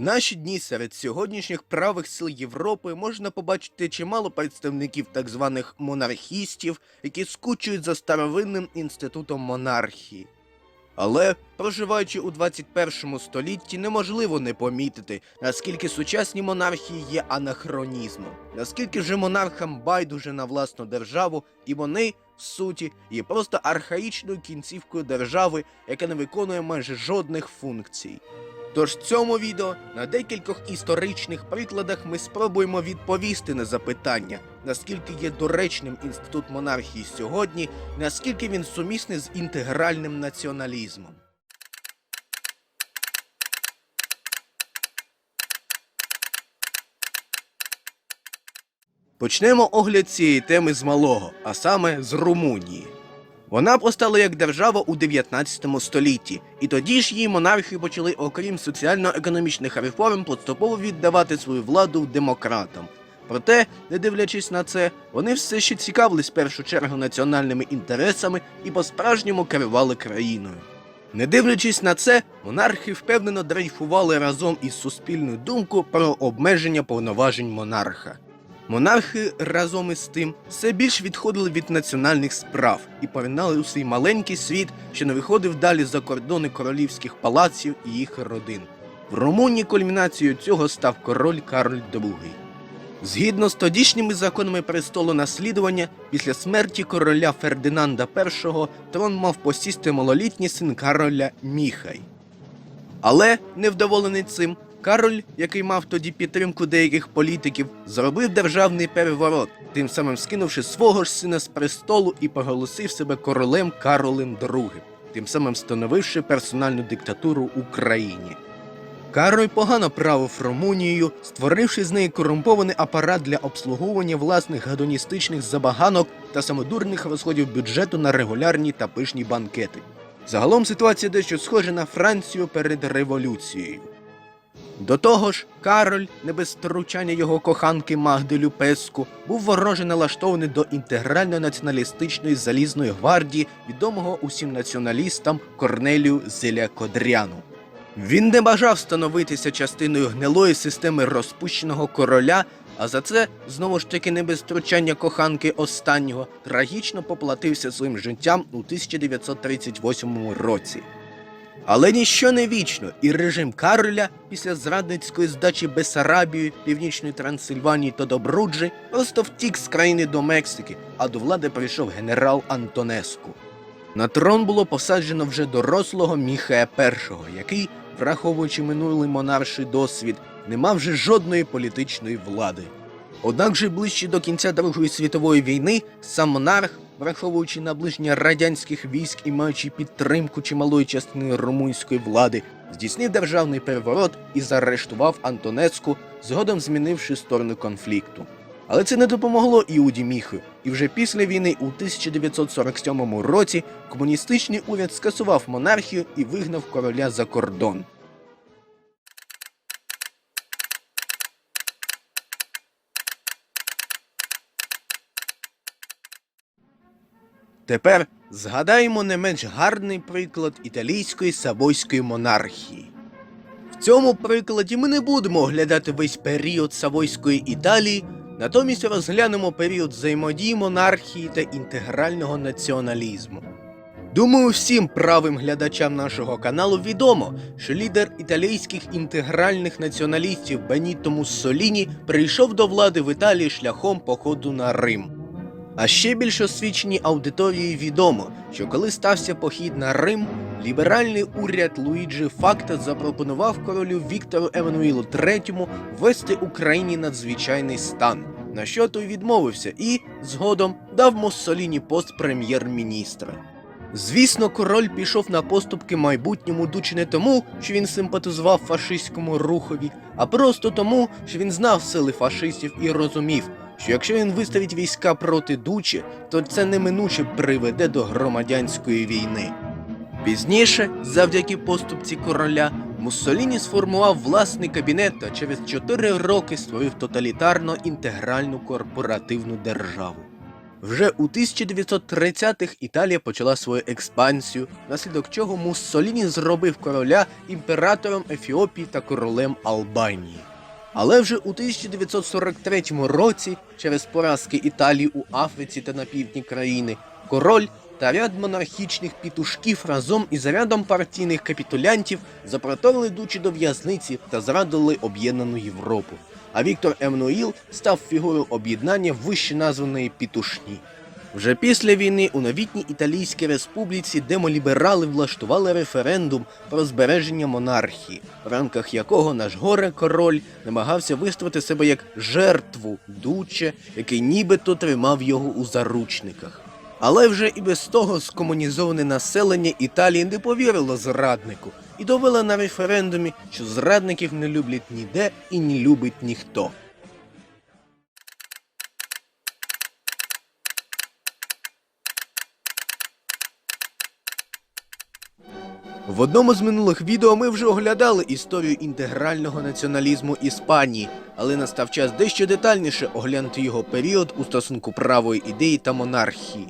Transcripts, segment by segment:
Наші дні серед сьогоднішніх правих сил Європи можна побачити чимало представників так званих монархістів, які скучують за старовинним інститутом монархії. Але, проживаючи у 21 столітті, неможливо не помітити, наскільки сучасні монархії є анахронізмом, наскільки вже монархам байдуже на власну державу, і вони, в суті, є просто архаїчною кінцівкою держави, яка не виконує майже жодних функцій. Тож в цьому відео на декількох історичних прикладах ми спробуємо відповісти на запитання, наскільки є доречним інститут монархії сьогодні, наскільки він сумісний з інтегральним націоналізмом. Почнемо огляд цієї теми з малого, а саме з Румунії. Вона постала як держава у 19 столітті, і тоді ж її монархи почали, окрім соціально-економічних реформ, поступово віддавати свою владу демократам. Проте, не дивлячись на це, вони все ще цікавились в першу чергу національними інтересами і по-справжньому керували країною. Не дивлячись на це, монархи впевнено дрейфували разом із суспільною думкою про обмеження повноважень монарха. Монархи разом із тим все більш відходили від національних справ і поринали у свій маленький світ, що не виходив далі за кордони королівських палаців і їх родин. В Румунії кульмінацією цього став король Карль II. Згідно з тодішніми законами престолу наслідування, після смерті короля Фердинанда І трон мав посісти малолітній син Кароля Міхай. Але, невдоволений цим, Кароль, який мав тоді підтримку деяких політиків, зробив державний переворот, тим самим скинувши свого ж сина з престолу і проголосив себе королем Каролем II, тим самим встановивши персональну диктатуру Україні. Кароль погано правив Румунією, створивши з неї корумпований апарат для обслуговування власних гадоністичних забаганок та самодурних розходів бюджету на регулярні та пишні банкети. Загалом ситуація дещо схожа на Францію перед революцією. До того ж, Кароль, не без втручання його коханки Магди Люпеску, був вороже налаштований до інтегрально-націоналістичної залізної гвардії, відомого усім націоналістам Корнелію Зеля Кодряну. Він не бажав становитися частиною гнилої системи розпущеного короля, а за це, знову ж таки, не без втручання коханки останнього, трагічно поплатився своїм життям у 1938 році. Але ніщо не вічно, і режим Кароля після зрадницької здачі Бесарабії, Північної Трансильванії та Добруджі просто втік з країни до Мексики, а до влади прийшов генерал Антонеску. На трон було посаджено вже дорослого Міхая І, який, враховуючи минулий монарший досвід, не мав вже жодної політичної влади. Однак же ближче до кінця Другої світової війни сам монарх, враховуючи наближення радянських військ і маючи підтримку чималої частини румунської влади, здійснив державний переворот і заарештував Антонецьку, згодом змінивши сторону конфлікту. Але це не допомогло Іуді Міху, і вже після війни у 1947 році комуністичний уряд скасував монархію і вигнав короля за кордон. Тепер згадаємо не менш гарний приклад італійської савойської монархії. В цьому прикладі ми не будемо оглядати весь період Савойської Італії, натомість розглянемо період взаємодії монархії та інтегрального націоналізму. Думаю, всім правим глядачам нашого каналу відомо, що лідер італійських інтегральних націоналістів Беніто Муссоліні прийшов до влади в Італії шляхом походу на Рим. А ще більш освіченій аудиторії відомо, що коли стався похід на Рим, ліберальний уряд Луїджі Факта запропонував королю Віктору Еммануїлу III ввести Україні надзвичайний стан, на що той відмовився і, згодом, дав Моссоліні пост прем'єр-міністра. Звісно, король пішов на поступки майбутньому дучі не тому, що він симпатизував фашистському рухові, а просто тому, що він знав сили фашистів і розумів, що якщо він виставить війська проти дучі, то це неминуче приведе до громадянської війни. Пізніше, завдяки поступці короля, Муссоліні сформував власний кабінет та через 4 роки створив тоталітарно інтегральну корпоративну державу. Вже у 1930-х Італія почала свою експансію, внаслідок чого Муссоліні зробив короля імператором Ефіопії та королем Албанії. Але вже у 1943 році, через поразки Італії у Африці та на півдні країни, король та ряд монархічних пітушків разом із рядом партійних капітулянтів запроторили дучі до в'язниці та зрадили об'єднану Європу. А Віктор Еммануїл став фігурою об'єднання вище названої пітушні. Вже після війни у новітній Італійській республіці демоліберали влаштували референдум про збереження монархії, в рамках якого наш горе король намагався виставити себе як жертву дуче, який нібито тримав його у заручниках. Але вже і без того скомунізоване населення Італії не повірило зраднику і довело на референдумі, що зрадників не люблять ніде і не любить ніхто. В одному з минулих відео ми вже оглядали історію інтегрального націоналізму Іспанії, але настав час дещо детальніше оглянути його період у стосунку правої ідеї та монархії.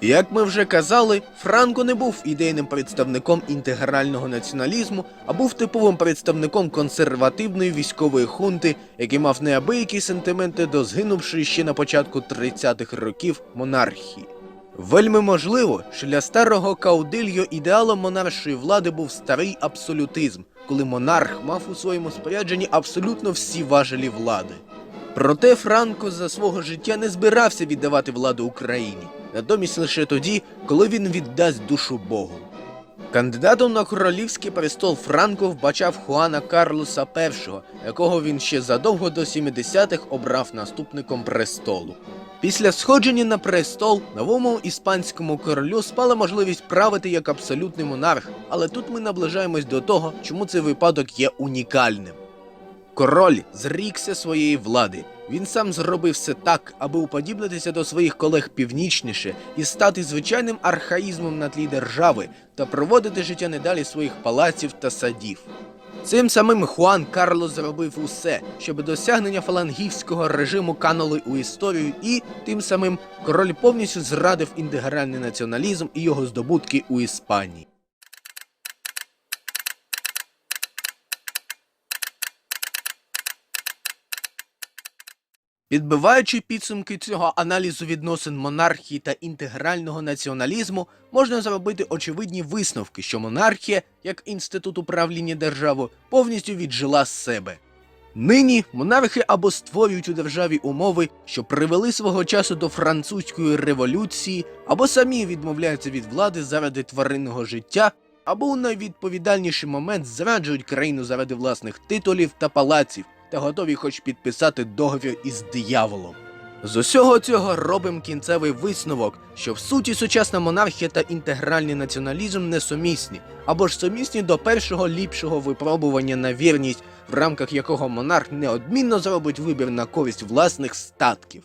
Як ми вже казали, Франко не був ідейним представником інтегрального націоналізму, а був типовим представником консервативної військової хунти, який мав неабиякі сентименти до згинувшої ще на початку 30-х років монархії. Вельми можливо, що для старого Каудильо ідеалом монаршої влади був старий абсолютизм, коли монарх мав у своєму спорядженні абсолютно всі важелі влади. Проте Франко за свого життя не збирався віддавати владу Україні, натомість лише тоді, коли він віддасть душу Богу. Кандидатом на королівський престол Франко вбачав Хуана Карлоса І, якого він ще задовго до 70-х обрав наступником престолу. Після сходження на престол новому іспанському королю спала можливість правити як абсолютний монарх, але тут ми наближаємось до того, чому цей випадок є унікальним. Король зрікся своєї влади. Він сам зробив все так, аби уподібнитися до своїх колег північніше і стати звичайним архаїзмом на тлі держави та проводити життя недалі своїх палаців та садів. Цим самим Хуан Карло зробив усе, щоб досягнення фалангівського режиму канули у історію, і тим самим король повністю зрадив інтегральний націоналізм і його здобутки у Іспанії. Підбиваючи підсумки цього аналізу відносин монархії та інтегрального націоналізму, можна зробити очевидні висновки, що монархія, як інститут управління державою, повністю віджила з себе. Нині монархи або створюють у державі умови, що привели свого часу до французької революції, або самі відмовляються від влади заради тваринного життя, або у найвідповідальніший момент зраджують країну заради власних титулів та палаців та готові хоч підписати договір із дияволом. З усього цього робимо кінцевий висновок, що в суті сучасна монархія та інтегральний націоналізм несумісні, або ж сумісні до першого ліпшого випробування на вірність, в рамках якого монарх неодмінно зробить вибір на користь власних статків.